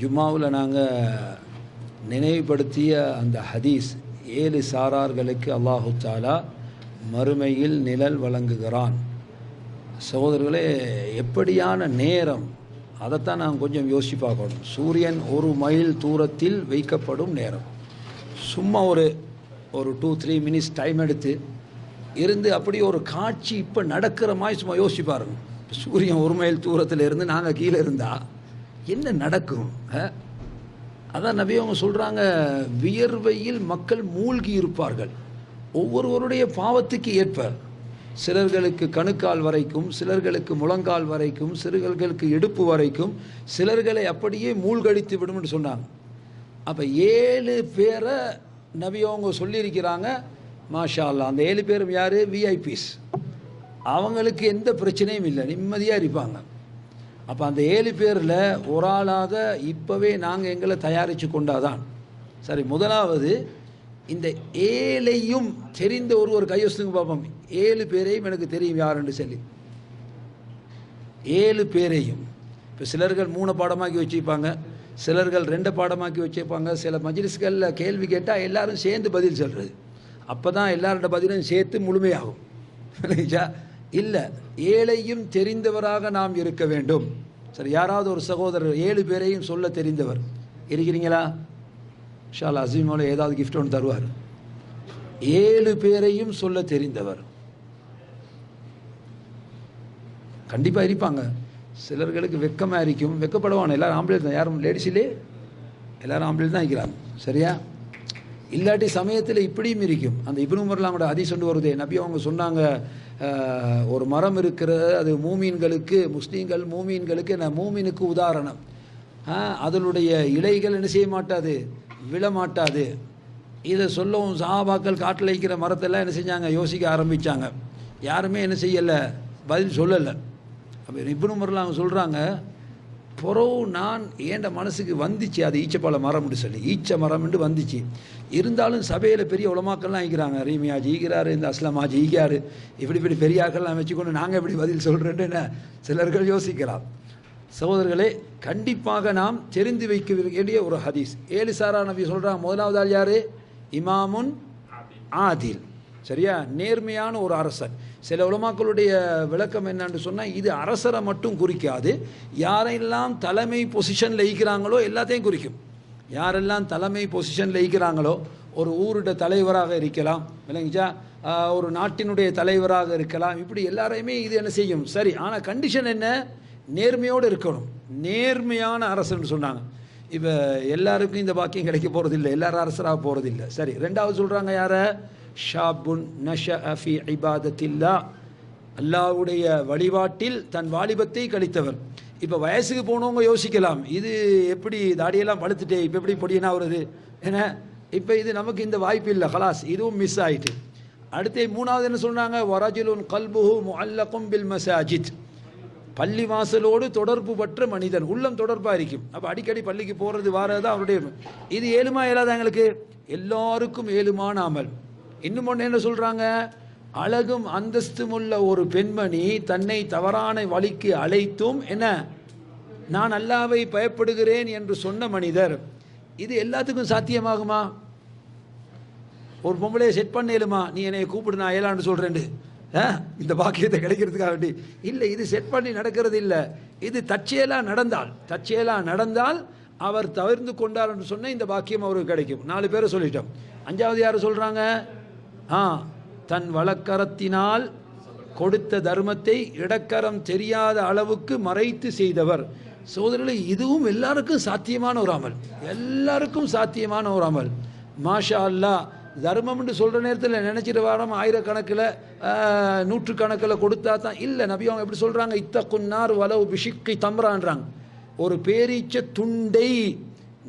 ஜும்மாவில் நாங்கள் நினைவுபடுத்திய அந்த ஹதீஸ் ஏழு சாரார்களுக்கு அல்லாஹு தாலா மறுமையில் நிழல் வழங்குகிறான். சகோதரர்களே எப்படியான நேரம்? அதைத்தான் நாங்கள் கொஞ்சம் யோசிச்சு பார்க்கணும். சூரியன் ஒரு மைல் தூரத்தில் வைக்கப்படும் நேரம். சும்மா ஒரு ஒரு டூ த்ரீ மினிட்ஸ் டைம் எடுத்து இருந்து அப்படி ஒரு காட்சி இப்போ நடக்கிற மாதிரி சும்மா யோசிச்சு பாருங்க. சூரியன் ஒரு மைல் தூரத்தில் இருந்து நாங்கள் கீழே இருந்தால் என்ன நடக்கும்? அதான் நபி அவங்க சொல்கிறாங்க வியர்வையில் மக்கள் மூழ்கி இருப்பார்கள். ஒவ்வொருவருடைய பாவத்துக்கு ஏற்ப சிலர்களுக்கு கணுக்கால் வரைக்கும் சிலர்களுக்கு முழங்கால் வரைக்கும் சிறுகளுக்கு இடுப்பு வரைக்கும் சிலர்களை அப்படியே மூழ்கடித்து விடும்னு சொன்னாங்க. அப்போ ஏழு பேரை நபி அவங்க சொல்லியிருக்கிறாங்க மாஷா அல்லா அந்த ஏழு பேரும் யார்? விஐபிஸ் அவங்களுக்கு எந்த பிரச்சனையும் இல்லை நிம்மதியாக இருப்பாங்க. அப்போ அந்த ஏழு பேரில் ஒரு ஆளாக இப்போவே நாங்கள் எங்களை தயாரித்து கொண்டாதான். சரி முதலாவது இந்த ஏழையும் தெரிந்த ஒரு ஒரு கையொசுங்க பார்ப்போம் ஏழு பேரையும் எனக்கு தெரியும் யாருன்னு சொல்லி. ஏழு பேரையும். இப்போ சிலர்கள் மூணு பாடமாக்கி வச்சுப்பாங்க சிலர்கள் ரெண்டு பாடமாக்கி வச்சுப்பாங்க சில மஜ்லிஸ்களில் கேள்வி கேட்டால் எல்லாரும் சேர்ந்து பதில் சொல்கிறது அப்போ தான் எல்லாரோட பதிலும் சேர்த்து முழுமையாகும். இல்லை ஏழையும் தெரிந்தவராக நாம் இருக்க வேண்டும். சரி யாராவது ஒரு சகோதரர் ஏழு பேரையும் சொல்ல தெரிந்தவர். இருக்கிறீங்களா? ஷால் அசீமோல ஏதாவது கிஃப்ட் ஒன்று தருவார். ஏழு பேரையும் சொல்ல தெரிந்தவர். கண்டிப்பாக இருப்பாங்க. சிலர்களுக்கு வெக்கமாக இருக்கும். வெக்கப்படுவாங்க எல்லாரும் ஆம்பளை தான். யாரும் லேடிஸிலே எல்லாரும் ஆம்பளை தான் இருக்கிறாங்க. சரியா? இல்லாட்டி சமயத்தில் இப்படியும் இருக்கும். அந்த இப்னு உமர்லாம் கூட அதி சொண்டு வருதே. நபி அவங்க சொன்னாங்க ஒரு மரம் இருக்கிறது அது மூமீன்களுக்கு முஸ்லீம்கள் மூமீன்களுக்கு நான் மூமீனுக்கு உதாரணம். அதனுடைய இலைகள் என்ன செய்ய மாட்டாது? விழ மாட்டாது. இதை சொல்லவும் சஹாபாக்கள் காட்டில் வைக்கிற மரத்தெல்லாம் என்ன செஞ்சாங்க? யோசிக்க ஆரம்பித்தாங்க யாருமே என்ன செய்யலை? பதில் சொல்லலை. அப்போ இப்னு அவங்க சொல்கிறாங்க புறவு நான் ஏண்ட மனசுக்கு வந்துச்சு அது ஈச்சப்பழ மரம்னு சொல்லி. ஈச்ச மரம்னு வந்துச்சு. இருந்தாலும் சபையில் பெரிய உலமாக்கள்லாம் ஈக்கிறாங்க ரீமியா ஜீகிறாரு இந்த அஸ்லமா ஜீகாரு இப்படி இப்படி பெரியாக்கள்லாம் வச்சுக்கொண்டு நாங்கள் எப்படி பதில் சொல்கிறேன்னு என்ன? சிலர்கள் யோசிக்கலாம். சகோதரர்களே கண்டிப்பாக நாம் தெரிந்து வைக்க வேண்டிய ஒரு ஹதீஸ். ஏழு சாரா நபி சொல்கிறாங்க முதலாவது ஆள் யார்? இமாமுன் ஆதில். சரியா? நேர்மையான ஒரு அரசன். சில உலமாக்களுடைய விளக்கம் என்னன்னு சொன்னால் இது அரசரை மட்டும் குறிக்காது. யாரெல்லாம் தலைமை பொசிஷனில் இருக்கிறாங்களோ எல்லாத்தையும் குறிக்கும். யாரெல்லாம் தலைமை பொசிஷனில் இருக்கிறாங்களோ ஒரு ஊருடைய தலைவராக இருக்கலாம் விளங்கிச்சா ஒரு நாட்டினுடைய தலைவராக இருக்கலாம் இப்படி எல்லாரையுமே இது என்ன செய்யும்? சரி ஆனால் கண்டிஷன் என்ன? நேர்மையோடு இருக்கணும். நேர்மையான அரசன் சொன்னாங்க. இப்போ எல்லாருக்கும் இந்த பாக்கியம் கிடைக்க போகிறதில்லை எல்லாரும் அரசராக போகிறதில்ல சரி ரெண்டாவது சொல்கிறாங்க யாரை? ஷாபுன் நஷ அஃபி இபாதத்தில்லா. அல்லாவுடைய வழிபாட்டில் தன் வாலிபத்தை கழித்தவர். இப்போ வயசுக்கு போனவங்க யோசிக்கலாம். இது எப்படி தாடியெல்லாம் வளர்த்துட்டே இப்போ எப்படி பொடியனா வருது ஏன்னா இப்போ இது நமக்கு இந்த வாய்ப்பு இல்லை ஹலாஸ் இதுவும் மிஸ் ஆயிட்டு. அடுத்து மூணாவது என்ன சொன்னாங்க வரஜுலுன் கல்புஹு முல்லக்கும் பில் மசாஜித். பள்ளி வாசலோடு தொடர்பு பற்ற மனிதன். உள்ளம் தொடர்பாக இருக்கும். அப்போ அடிக்கடி பள்ளிக்கு போகிறது வாரது தான் அவருடைய இது ஏழுமா இயலாத எங்களுக்கு? எல்லாருக்கும் ஏழுமான அமல். இன்னும் ஒன்று என்ன சொல்கிறாங்க அழகும் அந்தஸ்தும் உள்ள ஒரு பெண்மணி தன்னை தவறான வழிக்கு அழைத்தும் என்ன? நான் அல்லாவை பயப்படுகிறேன் என்று சொன்ன மனிதர். இது எல்லாத்துக்கும் சாத்தியமாகுமா? ஒரு பொம்பளையை செட் பண்ணலுமா நீ என்னை கூப்பிடு நான் ஏலான்னு சொல்கிறேன்னு இந்த பாக்கியத்தை கிடைக்கிறதுக்காக வேண்டி. இல்லை இது செட் பண்ணி நடக்கிறது இல்லை. இது தற்செயலாக நடந்தால். தற்செயலாக நடந்தால் அவர் தவிர்த்து கொண்டார் என்று சொன்ன இந்த பாக்கியம் அவருக்கு கிடைக்கும். நாலு பேரை சொல்லிட்டோம். அஞ்சாவது யார் சொல்கிறாங்க ஆ தன் வழக்கரத்தினால் கொடுத்த தர்மத்தை இடக்கரம் தெரியாத அளவுக்கு மறைத்து செய்தவர். சோதரர்களே இதுவும் எல்லாருக்கும் சாத்தியமான ஒரு அமல். எல்லாருக்கும் சாத்தியமான ஒரு அமல். மாஷா அல்லாஹ் தர்மம்னு சொல்கிற நேரத்தில் நினச்சிட்டு வாரம் ஆயிரக்கணக்கில் நூற்றுக்கணக்கில் கொடுத்தா தான். இல்லை நபி அவங்க எப்படி சொல்கிறாங்க இத்த குன்னார் வலவு பிஷிக்கை தம்ரான்றாங்க. ஒரு பேரீச்ச துண்டை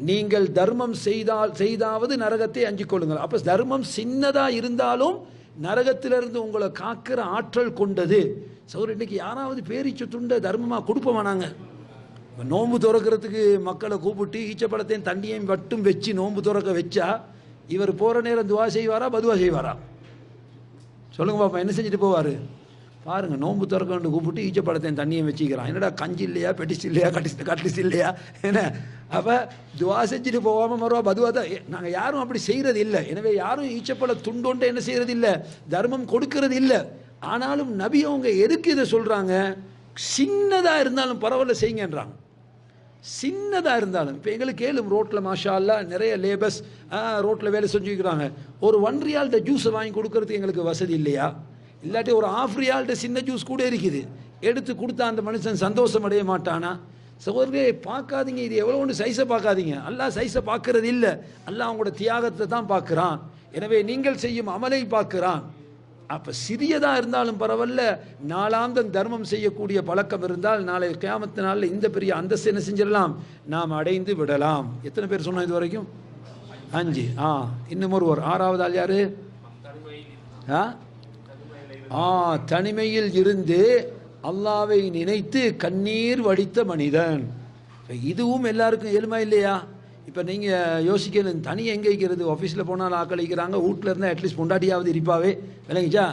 நீங்கள் தர்மம் செய்தால் செய்தாவது நரகத்தை அஞ்சிக் கொள்ளுங்கள் அப்போ தர்மம் சின்னதாக இருந்தாலும் நரகத்திலிருந்து உங்களை காக்கிற ஆற்றல் கொண்டது. சௌர் இன்னைக்கு யாராவது பேரிச்சு துண்டை தர்மமாக கொடுப்போமா நாங்கள் நோன்பு துறக்கிறதுக்கு மக்களை கூப்பிட்டு ஈச்சப்படத்தையும் தண்ணியையும் மட்டும் வச்சு நோன்பு துறக்க வச்சா இவர் போகிற நேரம் துவா செய்வாரா பதுவா செய்வாரா? சொல்லுங்க பாப்பா என்ன செஞ்சுட்டு போவார்? பாருங்க நோன்பு திறக்கணும்னு கூப்பிட்டு ஈச்சப்படத்தையும் தண்ணியை வச்சுக்கிறான். என்னடா கஞ்சி இல்லையா பெட்டிஸ் இல்லையா கட்டிஸ் கட்லிஸ் இல்லையா? என்ன? அப்போ துவா செஞ்சுட்டு போகாமல் மறுவா பதுவாக தான். நாங்கள் யாரும் அப்படி செய்கிறது இல்லை எனவே யாரும் ஈச்சப்பழ துண்டோன்ட்டு என்ன செய்கிறது இல்லை தர்மம் கொடுக்கறது இல்லை ஆனாலும் நபி அவங்க எதுக்கு இதை சொல்கிறாங்க சின்னதாக இருந்தாலும் பரவாயில்ல செய்யுங்கன்றாங்க சின்னதாக இருந்தாலும் இப்போ எங்களுக்கு கேளும் ரோட்டில் மாஷா அல்லா நிறைய லேபர்ஸ் ரோட்டில் வேலை செஞ்சுக்கிறாங்க ஒரு ஒன் ரியால்கிட்ட ஜூஸை வாங்கி கொடுக்கறதுக்கு எங்களுக்கு வசதி இல்லையா? இல்லாட்டி ஒரு ஆஃப்ரியால்கிட்ட சின்ன ஜூஸ் கூட இருக்குது. எடுத்து கொடுத்தா அந்த மனுஷன் சந்தோஷம் அடைய மாட்டானா? சகோதரே பார்க்காதீங்க இது எவ்வளோ ஒன்று சைஸை பார்க்காதீங்க. அல்லா சைஸை பார்க்கறது இல்லை. அல்லா அவங்களோட தியாகத்தை தான் பார்க்குறான். எனவே நீங்கள் செய்யும் அமலை பார்க்குறான். அப்போ சிறியதாக இருந்தாலும் பரவாயில்ல. நாளாந்தம் தர்மம் செய்யக்கூடிய பழக்கம் இருந்தால் நாளை கியாமத்து நாளில் இந்த பெரிய அந்தஸ்து என்ன செஞ்சிடலாம்? நாம் அடைந்து விடலாம். எத்தனை பேர் சொன்னோம் இது வரைக்கும்? அஞ்சு. ஆ இன்னும் ஒருவர். ஆறாவது ஆள் யாரு? ஆ? ஆ தனிமையில் இருந்து அல்லாவை நினைத்து கண்ணீர் வடித்த மனிதன். இதுவும் எல்லாருக்கும் இயலுமா இல்லையா? இப்போ நீங்கள் யோசிக்கணும் தனி எங்கே இருக்கிறது? ஆஃபீஸில் போனால் ஆக்களிக்கிறாங்க வீட்டில் இருந்தால் அட்லீஸ்ட் பொண்டாட்டியாவது இருப்பாவே. விளங்கிச்சா?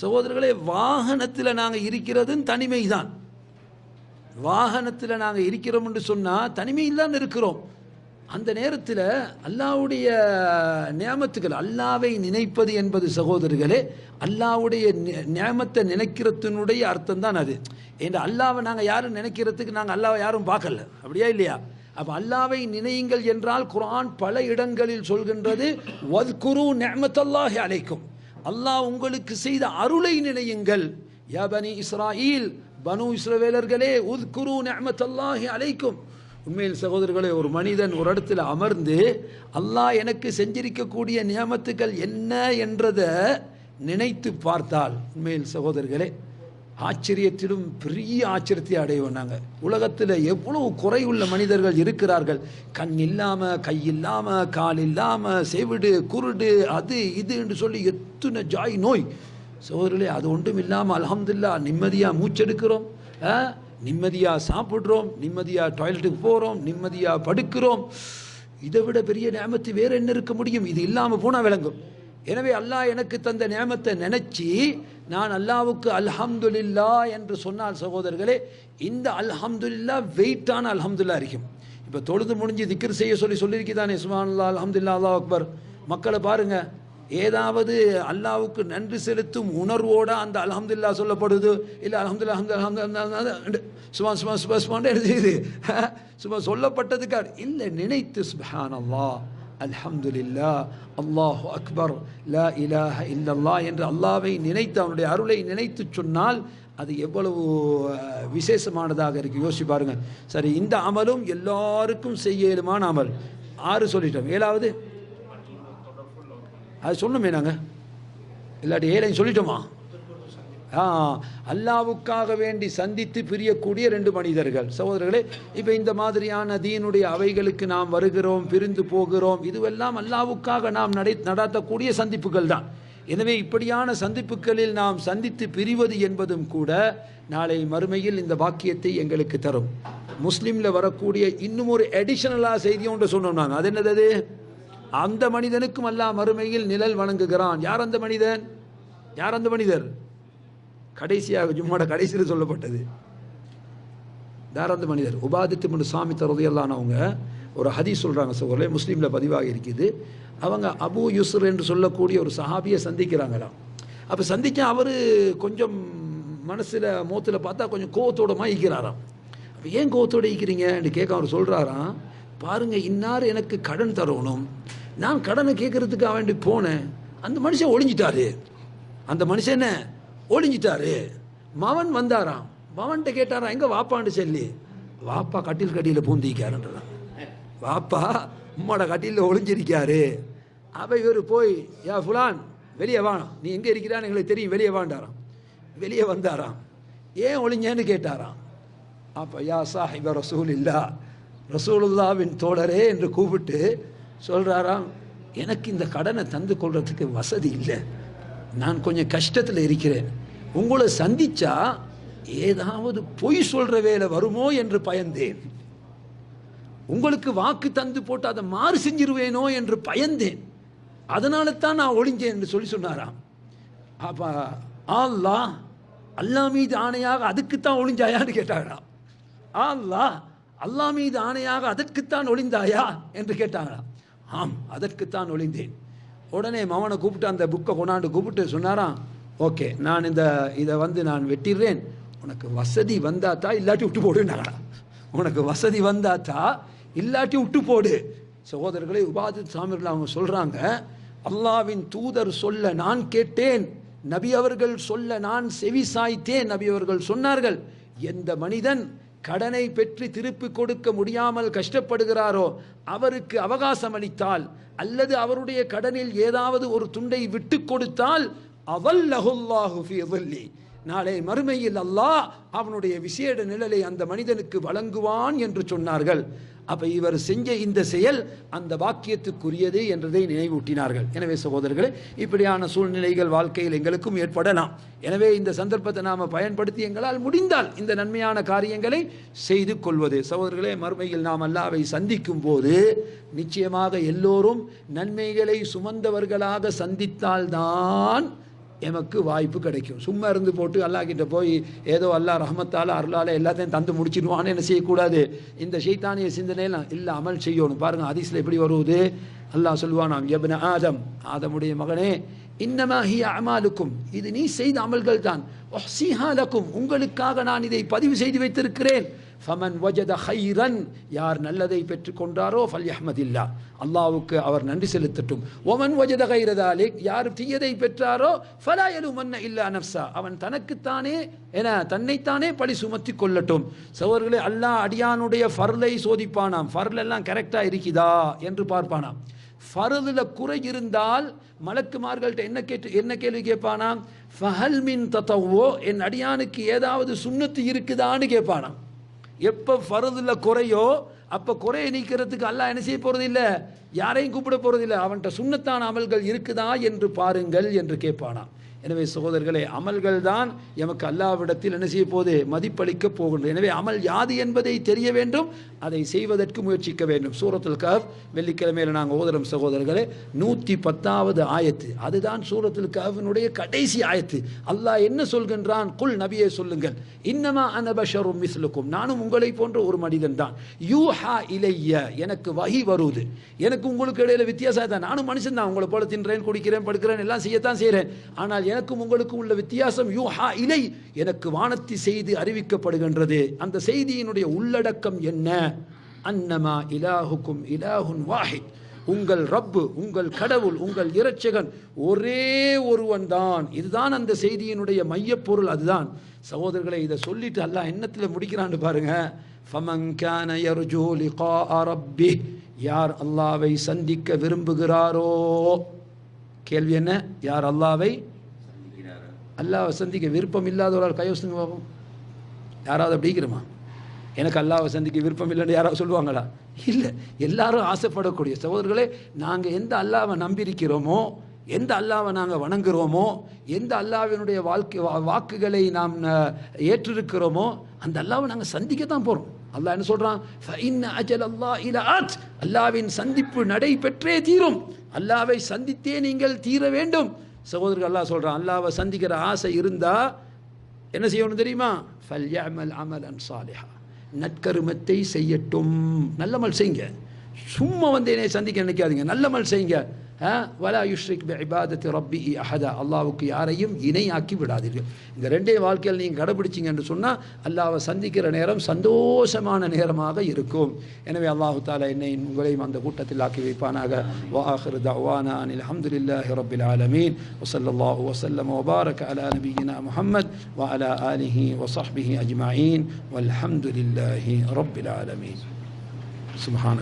சகோதரர்களே வாகனத்தில் நாங்கள் இருக்கிறதும் தனிமை தான் வாகனத்தில் நாங்கள் இருக்கிறோம் என்று சொன்னால் தனிமையில் தான் இருக்கிறோம். அந்த நேரத்தில் அல்லாவுடைய நியமத்துகள் அல்லாவை நினைப்பது என்பது சகோதரர்களே அல்லாவுடைய நியமத்தை நினைக்கிறதுனுடைய அர்த்தம் தான் அது. ஏன்னா அல்லாவை நாங்கள் யாரும் நினைக்கிறதுக்கு நாங்கள் அல்லாவை யாரும் பார்க்கல. அப்படியா இல்லையா? அப்போ அல்லாவை நினையுங்கள் என்றால் குரான் பல இடங்களில் சொல்கின்றது வத்குரு நியமத்தல்லாஹி அழைக்கும் அல்லாஹ் உங்களுக்கு செய்த அருளை நினையுங்கள். யா பனி இஸ்ராயில் பனு இஸ்ரவேலர்களே உத்குரு நியமத்தல்லாஹி அழைக்கும் உண்மையில் சகோதரர்களே ஒரு மனிதன் ஒரு இடத்துல அமர்ந்து அல்லாஹ் எனக்கு செஞ்சிருக்கக்கூடிய நியமத்துக்கள் என்ன என்றதை நினைத்து பார்த்தால் உண்மையில் சகோதரர்களே ஆச்சரியத்திலும் பெரிய ஆச்சரியத்தை அடைவோம் நாங்கள் உலகத்தில் எவ்வளவு குறையுள்ள மனிதர்கள் இருக்கிறார்கள். கண் இல்லாமல் கை இல்லாமல் கால் இல்லாமல் செவிடு குருடு அது இது என்று சொல்லி எத்தனை ஜாய் நோய். சோதரிலே அது ஒன்றும் இல்லாமல் அலமதுல்லா நிம்மதியாக மூச்செடுக்கிறோம். நிம்மதியாக சாப்பிட்றோம் நிம்மதியாக டாய்லெட்டுக்கு போகிறோம் நிம்மதியாக படுக்கிறோம். இதை விட பெரிய நேமத்து வேறு என்ன இருக்க முடியும்? இது இல்லாமல் போனால் விளங்கும். எனவே அல்லாஹ் எனக்கு தந்த நேமத்தை நினச்சி நான் அல்லாவுக்கு அல்ஹம்துல்லா என்று சொன்னால் சகோதரர்களே இந்த அல்ஹம்துல்லா வெயிட்டான அல்ஹம்துல்லா இருக்கும். இப்போ தொழுது முடிஞ்சு திக்கர் செய்ய சொல்லி சொல்லியிருக்கிதானே சுமான் அல்லா அலமதுல்லா அல்லாஹ் அக்பர். மக்களை பாருங்கள் ஏதாவது அல்லாவுக்கு நன்றி செலுத்தும் உணர்வோட அந்த அலமதுல்லா சொல்லப்படுது. இல்லை அல்ஹம்துல்லா அஹமது சும்மா சும்மா சும்மா சும்மா என்ன சும்மா சொல்லப்பட்டதுக்காக இல்லை நினைத்து சுபஹான் அல்லாஹ் அல்ஹம்துலில்லா அல்லாஹு அக்பர் லா இலாஹ இல்லல்லா என்று அல்லாவை நினைத்து அவனுடைய அருளை நினைத்து சொன்னால் அது எவ்வளவு விசேஷமானதாக இருக்கு. யோசிச்சு பாருங்கள் சரி இந்த அமலும் எல்லாருக்கும் செய்ய இயலுமான அமல்? ஆறு சொல்லிட்டோம். ஏழாவது? அது சொன்னோமே நாங்கள் இல்லாட்டி ஏழையும் சொல்லிட்டோமா? ஆ அல்லாவுக்காக வேண்டி சந்தித்து பிரியக்கூடிய ரெண்டு மனிதர்கள். சகோதரர்களே இப்போ இந்த மாதிரியான தீனுடைய அவைகளுக்கு நாம் வருகிறோம் பிரிந்து போகிறோம் இதுவெல்லாம் அல்லாவுக்காக நாம் நடை நடாத்தக்கூடிய சந்திப்புகள் தான். எனவே இப்படியான சந்திப்புகளில் நாம் சந்தித்து பிரிவது என்பதும் கூட நாளை மறுமையில் இந்த வாக்கியத்தை எங்களுக்கு தரும். முஸ்லீமில் வரக்கூடிய இன்னும் ஒரு அடிஷனலாக செய்தி ஒன்று சொன்னோம் நாங்கள் அது என்னது அந்த மனிதனுக்கும் அல்லா மறுமையில் நிழல் வணங்குகிறான். யார் அந்த மனிதன்? யார் அந்த மனிதர்? கடைசியாக ஜும்மாட கடைசியில் சொல்லப்பட்டது. யார் அந்த மனிதர்? உபாதித்து முன் சாமி தரதையெல்லானவங்க ஒரு ஹதீஸ் சொல்கிறாங்க சோழர்களே முஸ்லீமில் பதிவாக இருக்குது. அவங்க அபு யுஸ்ர் என்று சொல்லக்கூடிய ஒரு சஹாபியை சந்திக்கிறாங்களாம். அப்போ சந்திக்க அவர் கொஞ்சம் மனசில் மூத்தில் பார்த்தா கொஞ்சம் கோவத்தோடமாக ஈக்கிறாராம் அப்போ ஏன் கோவத்தோடு ஈக்கிறீங்கன்னு கேட்க அவர் சொல்கிறாராம் பாருங்கள் இன்னார் எனக்கு கடன் தரணும். நான் கடனை கேட்கறதுக்காக வேண்டி போனேன். அந்த மனுஷன் ஒளிஞ்சிட்டாரு. அந்த மனுஷன் ஒளிஞ்சிட்டாரு. மவன் வந்தாராம். மவன்கிட்ட கேட்டாராம் எங்க வாப்பான்னு சொல்லி. வாப்பா கட்டில் கட்டியில் பூந்திக்காருன்றான் வாப்பா உம்மோட கட்டிலில் ஒளிஞ்சிருக்காரு. அப்போ இவர் போய் யா ஃபுலான் வெளியே வா. நீ எங்கே இருக்கிறான்னு எங்களுக்கு தெரியும் வெளியே வாண்டாராம் வெளியே வந்தாராம். ஏன் ஒளிஞ்சேன்னு கேட்டாராம். அப்போ யா சாஹிப ரசூல் இல்லா ரசூலுல்லாவின் தோழரே என்று கூப்பிட்டு சொல்கிறாராம் எனக்கு இந்த கடனை தந்து கொள்றதுக்கு வசதி இல்லை. நான் கொஞ்சம் கஷ்டத்தில் இருக்கிறேன். உங்களை சந்திச்சா ஏதாவது பொய் சொல்கிற வேலை வருமோ என்று பயந்தேன். உங்களுக்கு வாக்கு தந்து போட்டு அதை மாறு செஞ்சிருவேனோ என்று பயந்தேன். அதனால தான் நான் ஒளிஞ்சேன் என்று சொல்லி சொன்னாராம். அப்போ அல்லாஹ் அல்லாஹ் மீது ஆணையாக அதுக்குத்தான் ஒளிஞ்சாயான்னு கேட்டாங்களாம் ஆல்லா அல்லாஹ் மீது ஆணையாக அதற்குத்தான் ஒளிந்தாயா? என்று கேட்டாங்களாம் ஆம் அதற்குத்தான் ஒளிந்தேன். உடனே மவனை கூப்பிட்டு அந்த புக்கை கொண்டாண்டு கூப்பிட்டு சொன்னாராம் ஓகே நான் இந்த இதை வந்து நான் வெட்டிடுறேன். உனக்கு வசதி வந்தாத்தா இல்லாட்டி விட்டு போடுன்னாங்களா உனக்கு வசதி வந்தாத்தா இல்லாட்டி விட்டு போடு. சகோதரர்களை உபாதி சாமிகள் அவங்க சொல்கிறாங்க அல்லாவின் தூதர் சொல்ல நான் கேட்டேன் நபி அவர்கள் சொல்ல நான் செவி சாய்த்தேன் நபி அவர்கள் சொன்னார்கள். எந்த மனிதன் கடனை பெற்று திருப்பி கொடுக்க முடியாமல் கஷ்டப்படுகிறாரோ அவருக்கு அவகாசம் அளித்தால் அல்லது அவருடைய கடனில் ஏதாவது ஒரு துண்டை விட்டு கொடுத்தால் அவல்லஹுல்லாஹு ஃபீ நாளை மறுமையில் அல்லாஹ் அவனுடைய விசேட நிழலை அந்த மனிதனுக்கு வழங்குவான் என்று சொன்னார்கள். அப்ப இவர் செஞ்ச இந்த செயல் அந்த வாக்கியத்துக்குரியது என்றதை நினைவூட்டினார்கள். எனவே சகோதரர்களே இப்படியான சூழ்நிலைகள் வாழ்க்கையில் எங்களுக்கும் ஏற்படலாம். எனவே இந்த சந்தர்ப்பத்தை நாம் பயன்படுத்தி எங்களால் முடிந்தால் இந்த நன்மையான காரியங்களை செய்து கொள்வது. சகோதரர்களே மறுமையில் நாம் அல்லாவை சந்திக்கும் போது நிச்சயமாக எல்லோரும் நன்மைகளை சுமந்தவர்களாக சந்தித்தால்தான் எமக்கு வாய்ப்பு கிடைக்கும். சும்மா இருந்து போட்டு அல்லாஹ் கிட்ட போய் ஏதோ அல்லாஹ் ரஹமத்தால அருளால எல்லாத்தையும் தந்து முடிச்சிடுவான்னு என்ன செய்யக்கூடாது? இந்த சைத்தானிய சிந்தனையெல்லாம் இல்லை அமல் செய்யணும். பாருங்க ஹதீஸ்ல எப்படி வருவது? அல்லாஹ் சொல்லுவானாம் எப்ன ஆதம்? ஆதமுடைய மகனே இன்னமா ஹி அமாலுக்கும். இது நீ செய்த அமல்கள் தான் உங்களுக்காக நான் இதை பதிவு செய்து வைத்திருக்கிறேன். ஃபமன் வஜத ஹைரன் யார் நல்லதை பெற்றுக்கொண்டாரோ ஃபல் அஹ்மதில்லா அல்லாவுக்கு அவர் நன்றி செலுத்தட்டும். ஒமன் வஜத ஹைரதாலே யார் தீயதை பெற்றாரோ ஃபலா மன்ன இல்லா நப்சா அவன் தனக்குத்தானே என தன்னைத்தானே பழி சுமத்தி கொள்ளட்டும். சவர்களே அல்லாஹ் அடியானுடைய ஃபர்லை சோதிப்பானாம். ஃபர்லெல்லாம் எல்லாம் கரெக்டா இருக்குதா என்று பார்ப்பானாம். ஃபரதுல குறை இருந்தால் மலக்குமார்கள்ட்ட என்ன கேட்டு என்ன கேள்வி கேட்பானாம்? ஃபஹல் மின் தத்தவோ என் அடியானுக்கு ஏதாவது சுண்ணத்து இருக்குதான்னு கேட்பானாம். எப்போ ஃபருதில் குறையோ அப்போ குறையை நீக்கிறதுக்கு அல்லாஹ் என்ன செய்ய போகிறது இல்லை யாரையும் கூப்பிட போகிறது இல்லை அவன்கிட்ட சுண்ணத்தான அமல்கள் இருக்குதா என்று பாருங்கள் என்று கேட்பானாம். எனவே சகோதரர்களே அமல்கள் தான் எமக்கு அல்லாவிடத்தில் என்ன செய்ய போது மதிப்பளிக்க போகின்றது எனவே அமல் யாது என்பதை தெரிய வேண்டும் அதை செய்வதற்கு முயற்சிக்க வேண்டும். சூரத்துல் கஃப் வெள்ளிக்கிழமையில் நாங்கள் ஓதுறோம் சகோதரர்களே நூற்றி பத்தாவது ஆயத்து. அதுதான் சூரத்துல் கஃபினுடைய கடைசி ஆயத்து. அல்லாஹ் என்ன சொல்கின்றான்? குல் நபியை சொல்லுங்கள். இன்னமா அனபஷரும் மிஸ்லுக்கும். நானும் உங்களை போன்ற ஒரு மனிதன் தான். யூஹா இலைய எனக்கு வகி வருது. எனக்கு உங்களுக்கு இடையில வித்தியாசம் தான் நானும் மனுஷன் தான் உங்களை போல தின்றேன் குடிக்கிறேன் படுக்கிறேன் எல்லாம் செய்யத்தான் செய்கிறேன் ஆனால் எனக்கும் உங்களுக்கும் உள்ள வித்தியாசம் யூஹா இலை எனக்கு வானத்தி செய்து அறிவிக்கப்படுகின்றது. அந்த செய்தியினுடைய உள்ளடக்கம் என்ன? அன்னமா இலாஹுக்கும் இலாஹுன் வாஹித். உங்கள் ரப்பு உங்கள் கடவுள் உங்கள் இரட்சகன் ஒரே ஒருவன் தான். இதுதான் அந்த செய்தியினுடைய மையப்பொருள் அதுதான். சகோதரர்களை இதை சொல்லிட்டு அல்லாஹ் என்னத்தில் முடிக்கிறான்னு பாருங்க. ஃபமன் கான யர்ஜூ லிகா ரப்பி. யார் அல்லாவை சந்திக்க விரும்புகிறாரோ? கேள்வி என்ன? யார் அல்லாவை அல்லாவை சந்திக்க விருப்பம் இல்லாத ஒரு ஆள் கையோசுங்க பார்ப்போம் யாராவது அப்படிங்கிறமா எனக்கு அல்லாவை சந்திக்க விருப்பம் இல்லைன்னு யாராவது சொல்லுவாங்களா? இல்லை. எல்லாரும் ஆசைப்படக்கூடிய சகோதரர்களே நாங்கள் எந்த அல்லாவை நம்பியிருக்கிறோமோ எந்த அல்லாவை நாங்கள் வணங்குகிறோமோ எந்த அல்லாவினுடைய வாழ்க்கை வா- வாக்குகளை நாம் ஏற்றிருக்கிறோமோ அந்த அல்லாவை நாங்கள் சந்திக்க தான் போகிறோம் அல்லாஹ் என்ன சொல்கிறான் அல்லாஹ் அல்லாவின் சந்திப்பு நடைபெற்றே தீரும். அல்லாவை சந்தித்தே நீங்கள் தீர வேண்டும். சகோதரர்கள் அல்லாஹ் சொல்கிறான் அல்லாவை சந்திக்கிற ஆசை இருந்தால் என்ன செய்யணும் தெரியுமா? ஃபல்யஅமல் அமலன் சாலிஹா. நற்கருமத்தை செய்யட்டும். நல்லமல் செய்யுங்க. சும்மா வந்து என்னை சந்திக்க நினைக்காதீங்க. நல்லமல் செய்யுங்க. வல யுஷ்ரிக் இபாதத்தை ரப்பி அஹதா அல்லாவுக்கு யாரையும் இணையாக்கி விடாதீர்கள் இந்த ரெண்டே வாழ்க்கையில் நீங்கள் கடைபிடிச்சிங்க என்று சொன்னால் அல்லாவை சந்திக்கிற நேரம் சந்தோஷமான நேரமாக இருக்கும். எனவே அல்லாஹு தாலா என்னை உங்களையும் அந்த கூட்டத்தில் ஆக்கி வைப்பானாக வாஹர் தவானா அனில் அஹமதுல்லாஹி ரபில் ஆலமீன் வசல்லாஹு வசல்லம் வபாரக் அலா நபீனா முஹம்மத் வ அலா ஆலிஹி வசஹ்பிஹி அஜ்மாயின் வல்ஹம்துலில்லாஹி ரபில் ஆலமீன் சுஹான